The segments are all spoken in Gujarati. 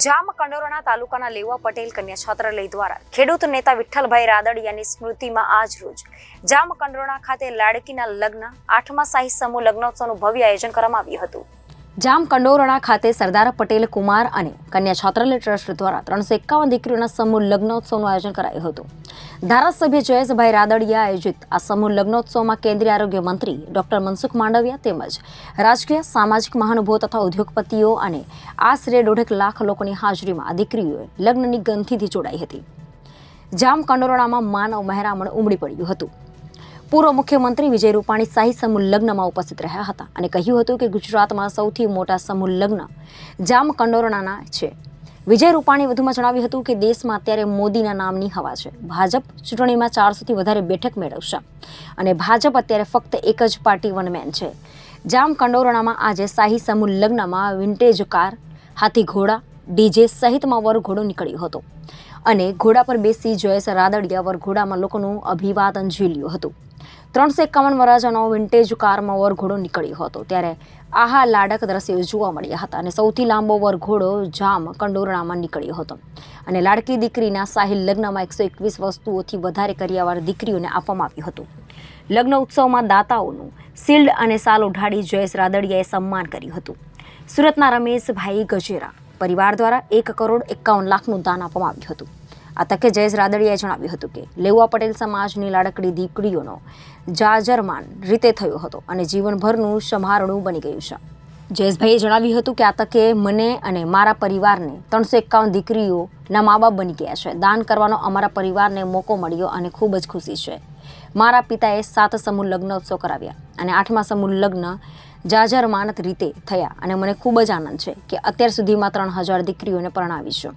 જામકંડોરણા તાલુકાના લેવા પટેલ કન્યા છાત્રાલય દ્વારા ખેડૂત નેતા વિઠ્ઠલભાઈ રાદડિયાની સ્મૃતિમાં આજ રોજ જામકંડોરણા ખાતે લાડકીના લગ્ન, આઠમા શાહી સમૂહ લગ્નોત્સવનું ભવ્ય આયોજન કરવામાં આવ્યું હતું. જામકંડોરણા ખાતે સરદાર પટેલ, કુમાર અને કન્યા છાત્રાલય ટ્રસ્ટ દ્વારા ત્રણસો એકાવન દીકરીઓના સમૂહ લગ્નોત્સવનું આયોજન કરાયું હતું. ધારાસભ્ય જયેશભાઈ રાદડિયા આયોજિત આ સમૂહ લગ્નોત્સવમાં કેન્દ્રીય આરોગ્ય મંત્રી ડોક્ટર મનસુખ માંડવિયા તેમજ રાજકીય, સામાજિક મહાનુભવો તથા ઉદ્યોગપતિઓ અને આશરે દોઢેક લાખ લોકોની હાજરીમાં આ દીકરીઓએ લગ્નની ગંથીથી જોડાઈ હતી. જામ કંડોરણામાં માનવ મહેરામણ ઉમડી પડ્યું હતું. પૂર્વ મુખ્યમંત્રી વિજય રૂપાણી શાહી સમૂહ લગ્નમાં ઉપસ્થિત રહ્યા હતા અને કહ્યું હતું કે ગુજરાતમાં સૌથી મોટા સમૂહ લગ્ન જામ કંડોરણાના છે. વિજય રૂપાણી વધુમાં જણાવ્યું હતું કે દેશમાં અત્યારે મોદીના નામની હવા છે. ભાજપ ચૂંટણીમાં ચારસોથી વધારે બેઠક મેળવશે અને ભાજપ અત્યારે ફક્ત એક જ પાર્ટી વન મેન છે. જામ કંડોરણામાં આજે શાહી સમૂહ લગ્નમાં વિન્ટેજ કાર, હાથી ઘોડા, ડીજે સહિતમાં વરઘોડો નીકળ્યો હતો અને ઘોડા પર બેસી જયેશ રાદડિયા વરઘોડામાં લોકોનું અભિવાદન ઝીલ્યું હતું. ત્રણસો એકાવન વરાજાનો વિન્ટેજ કારમાં વરઘોડો નીકળ્યો હતો. ત્યારે આહા લાડક દ્રશ્યો જોવા મળ્યા હતા અને સૌથી લાંબો વરઘોડો જામ કંડોરણામાં નીકળ્યો હતો. અને લાડકી દીકરીના સાહિલ લગ્નમાં એકસો એકવીસ વસ્તુઓથી વધારે કરિયાવાર દીકરીઓને આપવામાં આવ્યું હતું. લગ્ન ઉત્સવમાં દાતાઓનું શિલ્ડ અને સાલ ઉઢાડી જયેશ રાદડિયાએ સન્માન કર્યું હતું. સુરતના રમેશભાઈ ગજેરા પરિવાર દ્વારા એક કરોડ એકાવન લાખનું દાન આપવામાં આવ્યું હતું. આ તકે જયેશ રાદડિયાએ જણાવ્યું હતું કે, લેવા પટેલ સમાજની લાડકડી દીકરીઓનો જાજરમાન રીતે થયો હતો અને જીવનભરનું સમારણું બની ગયું છે. જયેશભાઈએ જણાવ્યું હતું કે, આ તકે મને અને મારા પરિવારને ત્રણસો એકાવન દીકરીઓના મા બાપ બની ગયા છે. દાન કરવાનો અમારા પરિવારને મોકો મળ્યો અને ખૂબ જ ખુશી છે. મારા પિતાએ સાત સમૂહ લગ્નોત્સવ કરાવ્યા અને આઠમા સમૂહ લગ્ન જાજરમાનત રીતે થયા અને મને ખૂબ જ આનંદ છે કે અત્યાર સુધીમાં ત્રણ હજાર દીકરીઓને પરણાવી છું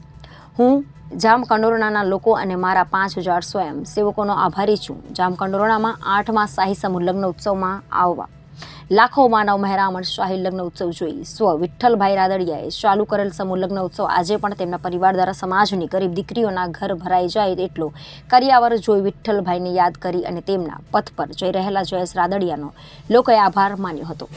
હું જામ કંડોરણાના લોકો અને મારા પાંચ હજાર સ્વયં સેવકોનો આભારી છું. જામ કંડોરણામાં આઠમા શાહી સમૂહ લગ્ન ઉત્સવમાં આવવા. લાખો માનવ મહેરામણ શાહી લગ્ન ઉત્સવ જોઈ સ્વ વિઠ્ઠલભાઈ રાદડિયાએ ચાલુ કરેલ સમૂહ લગ્ન ઉત્સવ આજે પણ તેમના પરિવાર દ્વારા સમાજની ગરીબ દીકરીઓના ઘર ભરાઈ જાય એટલો કરિયાવર જોઈ વિઠ્ઠલભાઈને યાદ કરી અને તેમના પથ પર જઈ રહેલા જયેશ રાદડિયાનો લોકોએ આભાર માન્યો હતો.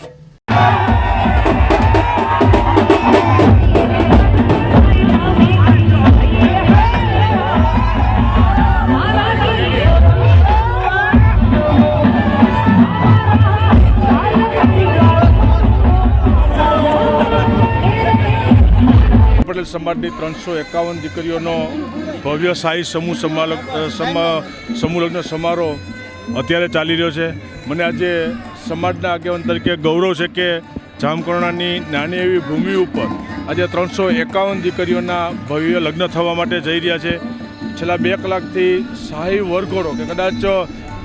પટેલ સમાજની ત્રણસો એકાવન દીકરીઓનો ભવ્ય શાહી સમૂહ સમાલગ સમા, સમૂહ સમારોહ અત્યારે ચાલી રહ્યો છે. મને આજે સમાજના આગેવાન તરીકે ગૌરવ છે કે જામકરણાની નાની એવી ભૂમિ ઉપર આજે ત્રણસો એકાવન દીકરીઓના ભવ્ય લગ્ન થવા માટે જઈ રહ્યા છે. છેલ્લા બે કલાકથી શાહી વરઘોડો કે કદાચ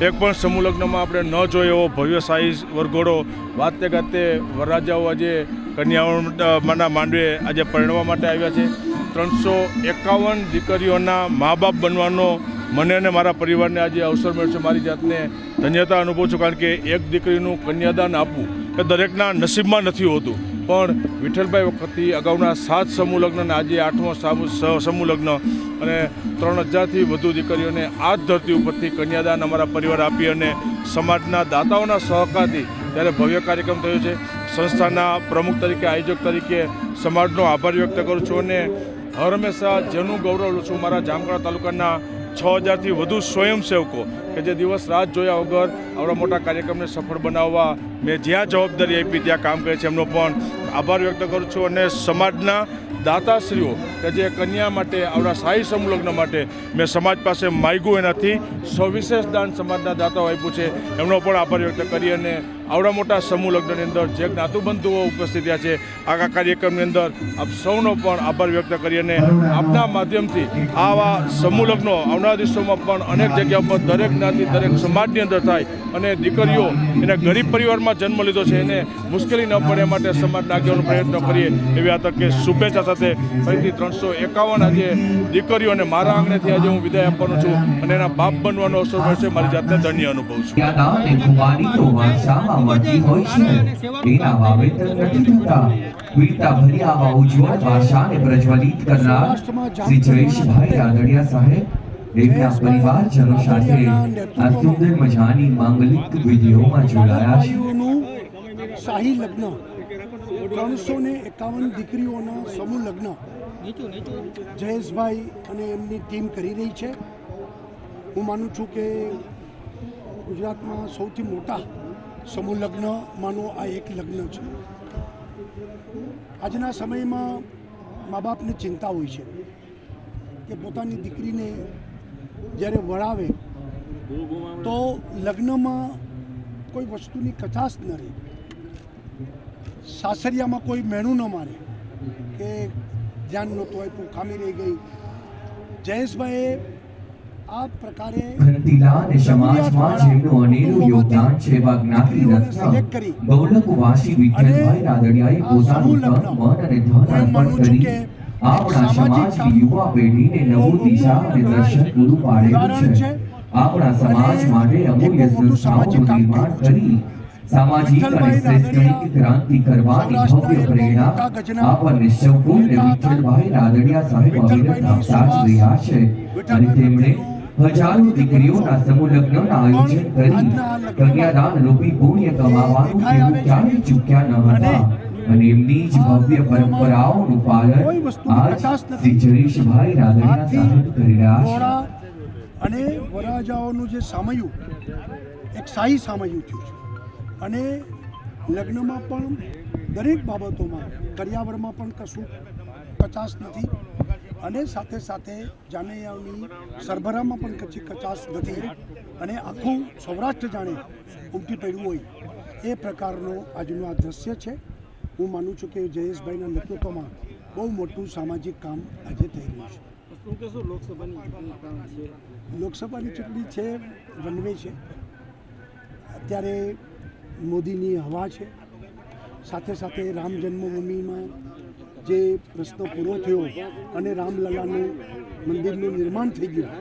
એક પણ સમૂહ લગ્નમાં આપણે ન જોયો એવો ભવ્ય શાહી વરઘોડો. વાતે ગાતે વરરાજાઓ આજે કન્યાઓના માંડવે આજે પરણવા માટે આવ્યા છે. ત્રણસો એકાવન દીકરીઓના મા બાપ બનવાનો મને અને મારા પરિવારને આજે અવસર મળ્યો મારી જાતને ધન્યતા અનુભવું છું, કારણ કે એક દીકરીનું કન્યાદાન આપવું કે દરેકના નસીબમાં નથી હોતું. પણ વિઠ્ઠલભાઈ વખતથી અગાઉના સાત સમૂહ લગ્ન અને આજે આઠમો સમૂહ લગ્ન અને ત્રણ હજારથી વધુ દીકરીઓને આ જ ધરતી ઉપરથી કન્યાદાન અમારા પરિવાર આપી અને સમાજના દાતાઓના સહકારથી ત્યારે ભવ્ય કાર્યક્રમ થયો છે. સંસ્થાના પ્રમુખ તરીકે, આયોજક તરીકે સમાજનો આભાર વ્યક્ત કરું છું અને હર હંમેશા જેનું ગૌરવ છું. મારા જામકડા તાલુકાના છ હજારથી વધુ સ્વયંસેવકો કે જે દિવસ રાત જોયા વગર આવડા મોટા કાર્યક્રમને સફળ બનાવવા મેં જ્યાં જવાબદારી આપી ત્યાં કામ કરે છે. એમનો પણ આભાર વ્યક્ત કરું છું અને સમાજના દાતાશ્રીઓ કે જે કન્યા માટે, આવડા શાહી સંલગ્ન માટે મેં સમાજ પાસે માગ્યું એનાથી સવિશેષ દાન સમાજના દાતાઓ આપ્યું છે. એમનો પણ આભાર વ્યક્ત કરી અને આવડા મોટા સમૂહ લગ્નની અંદર જે જ્ઞાતુબંધુઓ ઉપસ્થિત થયા છે, આખા કાર્યક્રમની અંદર આપ સૌનો પણ આભાર વ્યક્ત કરી અને આપના માધ્યમથી આવા સમૂહ લગ્નો આવનારા દિવસોમાં પણ અનેક જગ્યા પર દરેક જ્ઞાતિ, દરેક સમાજની અંદર થાય અને દીકરીઓ એને ગરીબ પરિવારમાં જન્મ લીધો છે, એને મુશ્કેલી ન પડે માટે સમાજના આગેવાનો પ્રયત્ન કરીએ એવી આ તકે શુભેચ્છા સાથે ફરીથી ત્રણસો એકાવન આજે દીકરીઓને મારા આંગણેથી આજે હું વિદાય આપવાનો છું અને એના બાપ બનવાનો અવસર મળશે મારી જાતને ધન્ય અનુભવ છું. યાદા અને કુમારી તો વારસામાં મળતી હોય છે. એના વાવેતર નથી થતા. વીરતા ભરી ઉજ્જવળ ભાષાને પ્રજ્વલિત કરનાર શ્રી જયેશભાઈ રાદડિયા સાહેબ એમના પરિવારજનો સાથે આ સુંદર મજાની માંગલિક વિધિઓમાં જોડાયા છે. શાહી લગ્ન. ત્રણસો ને એકાવન દીકરીઓના સમૂહ લગ્ન. જયેશભાઈ અને એમની ટીમ કરી રહી છે. હું માનું છું કે ગુજરાતમાં સૌથી મોટા સમૂહ લગ્નમાંનું આ એક લગ્ન છે. આજના સમયમાં મા બાપને ચિંતા હોય છે કે પોતાની દીકરીને જ્યારે વળાવે, તો લગ્નમાં કોઈ વસ્તુની કચાશ ન રહે. સાસરિયામાં કોઈ મેણું ન મારે કે ધ્યાન નહોતું આપ્યું, ખામી રહી ગઈ. જયેશભાઈએ ભરતીલા અને સમાજમાં જેમનું અનેરું યોગદાન છે એવા જ્ઞાતિ રત્ન ગૌલકવાસી વિઠ્ઠલભાઈ રાદડિયાએ પોતાનું તન મન અને ધન અર્પણ કરી આપણા સમાજની યુવા પેઢીને નવું દિશા અને દર્શન પૂરું પાડેલું છે. આપણા સમાજ માટે અમૂલ્ય સંસ્થાઓનું નિર્માણ કરી સામાજિક અને શૈક્ષણિક ક્રાંતિ કરવાની ભવ્ય પ્રેરણા આપણને સૌકોઈને વિઠ્ઠલભાઈ રાદડિયા સાહેબ અવિરત આપતા જ રહ્યા છે. અને તેમણે હજારો દીકરીઓના સમૂહ લગ્નના આયોજન કરી કન્યાદાન રૂપી પુણ્ય કમાવાનું તેઓ ક્યારેય ચૂક્યા ન હતા. અને એમની જ ભવ્ય પરંપરાઓનું પાલન આજ શ્રી જયેશભાઈ રાદડિયા સાહેબ કરી રહ્યા છે. અને વરાજાઓનું જે સામયું એક શાહી સામયું થયું છે. અને લગ્નમાં પણ દરેક બાબતોમાં કર્યાવરમાં પણ કશું કચાશ નથી. અને સાથે સાથે જાનૈયાઓની સરભરામાં પણ કચી કચાશ નથી અને આખું સૌરાષ્ટ્ર જાણે ઉમટી પડ્યું હોય એ પ્રકારનો આજનું આ દ્રશ્ય છે. હું માનું છું કે જયેશભાઈના નેતૃત્વમાં બહુ મોટું સામાજિક કામ આજે થઈ રહ્યું છે. લોકસભાની ચૂંટણી છે? લોકસભાની ચૂંટણી છે વનવે છે. અત્યારે મોદીની હવા છે. સાથે સાથે રામ જન્મભૂમિમાં જે પ્રશ્ન પૂરો થયો અને રામલલાનું મંદિરનું નિર્માણ થઈ ગયું.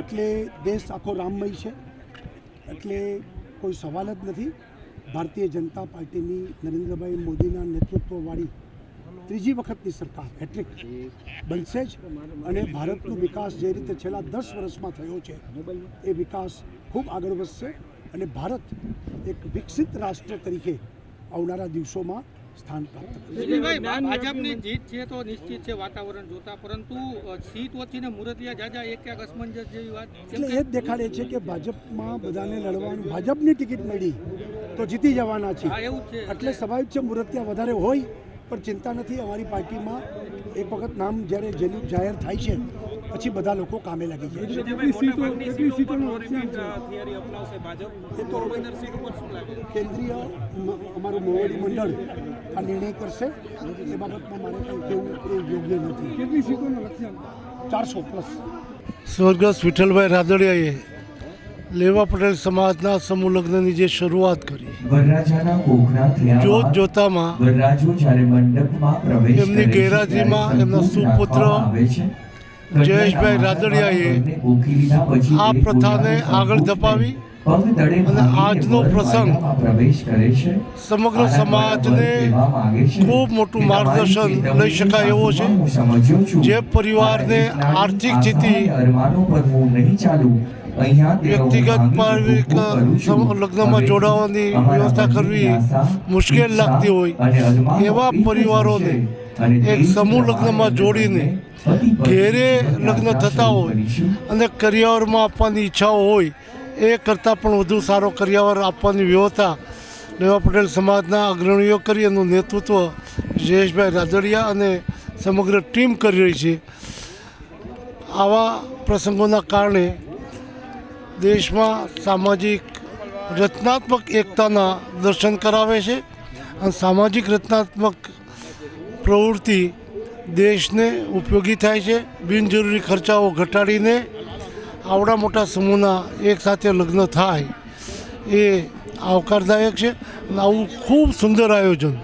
એટલે દેશ આખો રામમય છે. એટલે કોઈ સવાલ જ નથી. ભારતીય જનતા પાર્ટીની નરેન્દ્રભાઈ મોદીના નેતૃત્વવાળી ત્રીજી વખતની સરકાર હેટ્રિક બનશે જ. અને ભારતનો વિકાસ જે રીતે છેલ્લા દસ વર્ષમાં થયો છે, એ વિકાસ ખૂબ આગળ વધશે. અને ભારત એક વિકસિત રાષ્ટ્ર તરીકે આવનારા દિવસોમાં સ્થાન પ્રાપ્ત ભાજપની જીત છે તો નિશ્ચિત છે વાતાવરણ જોતા પરંતુ સીટ ઓછીને મુરતિયા જાજા એક ક્યાંક અસમંજસ જેવી વાત એટલે એ જ દેખાડે છે કે ભાજપમાં બધાને લડવાનું ભાજપની ટિકિટ મળી તો જીતી જવાના છે. હા એવું છે. એટલે સ્વાભાવિક છે મુરતિયા વધારે હોય પણ ચિંતા નથી અમારી પાર્ટીમાં એક વખત નામ જ્યારે જેનું જાહેર થાય છે પછી બધા લોકો કામે લાગી જાય છે. એ તો કેન્દ્રીય અમારું મોવડી મંડળ આ નિર્ણય કરશે. એ બાબતમાં મારે કંઈ કહેવું એ યોગ્ય નથી. કેટલી સીટોનો ચારસો પ્લસ. સ્વર્ગસ્થ વિઠ્ઠલભાઈ રાદડિયાએ લેવા પટેલ સમાજના સમૂહ લગ્નની જે શરૂઆત કરી જોત જોતામાં એમની ગેરહાજરીમાં એમના સુપુત્ર. જયેશભાઈ રાદડિયાએ આ પ્રથાને આગળ ધપાવી અને આજનો પ્રસંગ સમગ્ર સમાજને ખૂબ મોટું માર્ગદર્શન લઈ શકાય એવો છે. જે પરિવારને આર્થિક સ્થિતિ વ્યક્તિગત લગ્નમાં જોડાવાની વ્યવસ્થા કરવી મુશ્કેલ લાગતી હોય, એવા પરિવારોને એક સમૂહ લગ્નમાં જોડીને ઘેરે લગ્ન થતા હોય અને કરિયાવરમાં આપવાની ઈચ્છાઓ હોય, એ કરતાં પણ વધુ સારો કરિયાવર આપવાની વ્યવસ્થા લેવા પટેલ સમાજના અગ્રણીઓ કરી એનું નેતૃત્વ જયેશભાઈ રાદડિયા અને સમગ્ર ટીમ કરી રહી છે. આવા પ્રસંગોના કારણે દેશમાં સામાજિક રચનાત્મક એકતાના દર્શન કરાવે છે અને સામાજિક રચનાત્મક પ્રવૃત્તિ દેશને ઉપયોગી થાય છે, બિનજરૂરી ખર્ચાઓ ઘટાડીને આવડા મોટા સમૂહના એક સાથે લગ્ન થાય એ આવકારદાયક છે અને આવું ખૂબ સુંદર આયોજન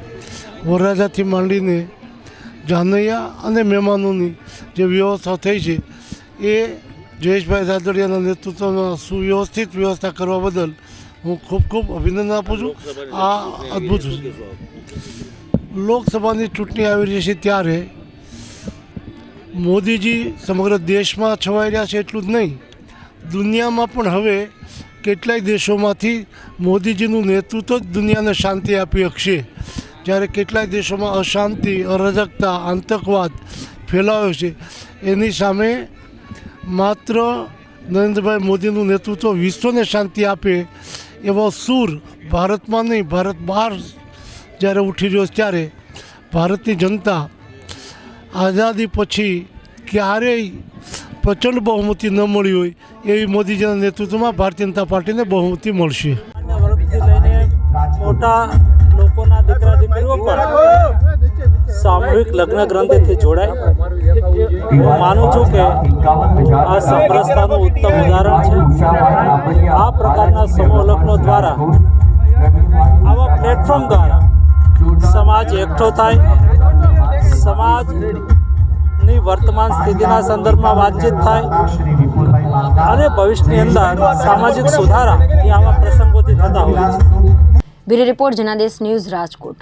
વરરાજાથી માંડીને જાનૈયા અને મહેમાનોની જે વ્યવસ્થા થઈ છે એ જયેશભાઈ રાદડિયાના નેતૃત્વમાં સુવ્યવસ્થિત વ્યવસ્થા કરવા બદલ હું ખૂબ ખૂબ અભિનંદન આપું છું. આ અદ્ભુત લોકસભાની ચૂંટણી આવી રહી છે ત્યારે મોદીજી સમગ્ર દેશમાં છવાઈ રહ્યા છે એટલું જ નહીં. દુનિયામાં પણ હવે કેટલાય દેશોમાંથી મોદીજીનું નેતૃત્વ જ દુનિયાને શાંતિ આપી શકશે. જ્યારે કેટલાય દેશોમાં અશાંતિ, અરાજકતા, આતંકવાદ ફેલાયો છે. એની સામે માત્ર નરેન્દ્રભાઈ મોદીનું નેતૃત્વ વિશ્વને શાંતિ આપે એવો સૂર ભારતમાં નહીં, ભારત બહાર જ્યારે ઉઠી રહ્યો ત્યારે ભારતની જનતા આઝાદી પછી ક્યારેય પ્રચંડ બહુમતી ન મળી હોય એવી મોદીજીના નેતૃત્વમાં ભારતીય જનતા પાર્ટીને બહુમતી મળશે. મોટા લોકોના દીકરા દીકરીઓ પણ સામૂહિક લગ્ન ગ્રંથિથી જોડાય. માનું છું કે આ સમરસતાનું ઉત્તમ ઉદાહરણ છે. આ પ્રકારના સમૂહ લગ્નો દ્વારા આવા પ્લેટફોર્મ દ્વારા સમાજ એકઠો થાય. સમાજની વર્તમાન સ્થિતિના સંદર્ભમાં વાતચીત થાય અને ભવિષ્યની અંદર સામાજિક સુધારા એ આવા પ્રસંગોથી થતા હોય છે. Bureau report, Janadesh news Rajkot.